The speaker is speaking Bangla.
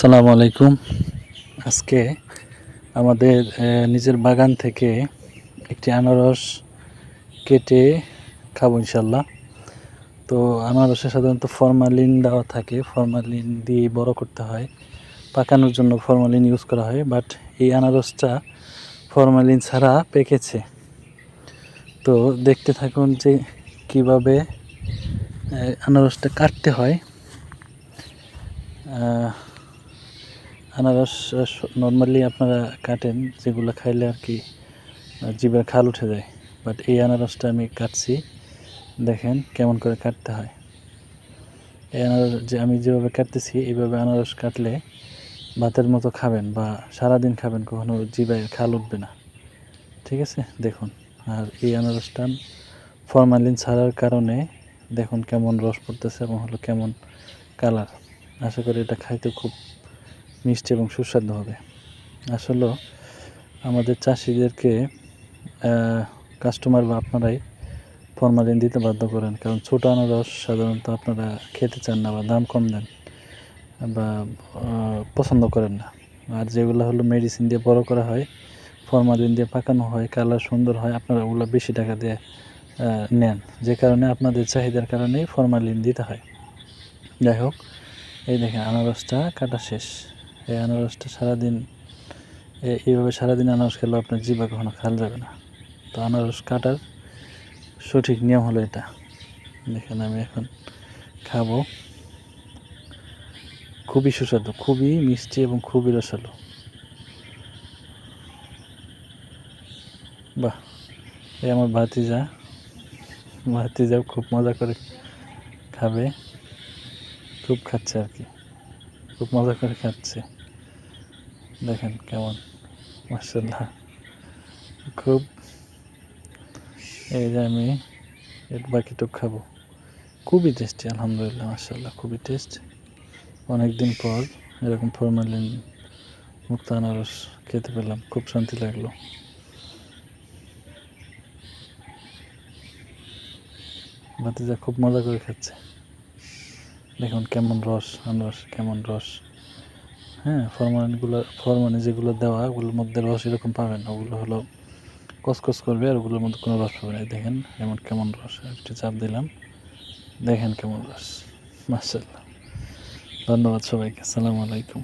আসসালামু আলাইকুম। আজকে আমাদের নিজের বাগান থেকে একটি আনারস কেটে খাব ইনশাল্লাহ তো আনারসে সাধারণত ফরমালিন দেওয়া থাকে। ফরমালিন দিয়ে বড় করতে হয়। পাকানোর জন্য ফরমালিন ইউজ করা হয়। বাট এই আনারসটা ফরমালিন ছাড়া পেকেছে। তো দেখতে থাকুন যে কীভাবে আনারসটা কাটতে হয়। আনারস নর্মালি আপনারা কাটেন, যেগুলো খাইলে আর কি জিভের খাল উঠে যায়। বাট এই আনারসটা আমি কাটছি। দেখেন কেমন করে কাটতে হয়। এই আনারস যে আমি যেভাবে কাটতেছি, এইভাবে আনারস কাটলে ভাতের মতো খাবেন বা সারাদিন খাবেন, কখনো জিভায় খাল উঠবে না। ঠিক আছে? দেখুন। আর এই আনারসটা ফরমালিন ছাড়ার কারণে দেখুন কেমন রস পড়তেছে এবং হলো কেমন কালার আশা করি এটা খাইতে খুব মিষ্টি এবং সুস্বাদু হবে। আসলে আমাদের চাষিদেরকে কাস্টমার বা আপনারাই ফরমালিন দিতে বাধ্য করেন। কারণ ছোটো আনারস সাধারণত আপনারা খেতে চান না বা দাম কম দেন বা পছন্দ করেন না। আর যেগুলো হলো মেডিসিন দিয়ে বড় করা হয় ফরমালিন দিয়ে পাকানো হয় কালার সুন্দর হয়, আপনারা ওগুলো বেশি টাকা দিয়ে নেন। যে কারণে আপনাদের চাহিদার কারণেই ফরমালিন দিতে হয়। যাই হোক, এই দেখেন আনারসটা কাটা শেষ। এই আনারসটা সারাদিন এইভাবে সারাদিন আনারস খেলেও আপনার জিভা কখনো খাল যাবে না। তো আনারস কাটার সঠিক নিয়ম হলো এটা। দেখেন আমি এখন খাব। খুবই সুস্বাদু, খুবই মিষ্টি এবং খুবই রসালো। বাহ, এ আমার ভাতিজা। ভাতিজাও খুব মজা করে খাবে। খুব খাচ্ছে আর কি। খুব মজা করে খাচ্ছে। দেখেন কেমন মার্শাল্লাহ খুব, এই যে আমি এর বাকিটুক খাব। খুবই টেস্টি আলহামদুলিল্লাহ মার্শাল্লাহ খুবই টেস্ট অনেক দিন পর এরকম ফরমালিন মুক্ত আনারস খেতে পেলাম, খুব শান্তি লাগল। ভাতিজা খুব মজা করে খাচ্ছে। দেখুন কেমন রস, আনারস, কেমন রস। হ্যাঁ ফরমালিনগুলো ফরমালিন যেগুলো দেওয়া ওগুলোর মধ্যে রস এরকম পাবেন। ওগুলো হলো কসকস করবে আর ওগুলোর মধ্যে কোনো রস পাবে না। দেখেন এমন কেমন রস একটু চাপ দিলাম। দেখেন কেমন রস। মার্শাল্লাহ ধন্যবাদ সবাইকে। আসসালামু আলাইকুম।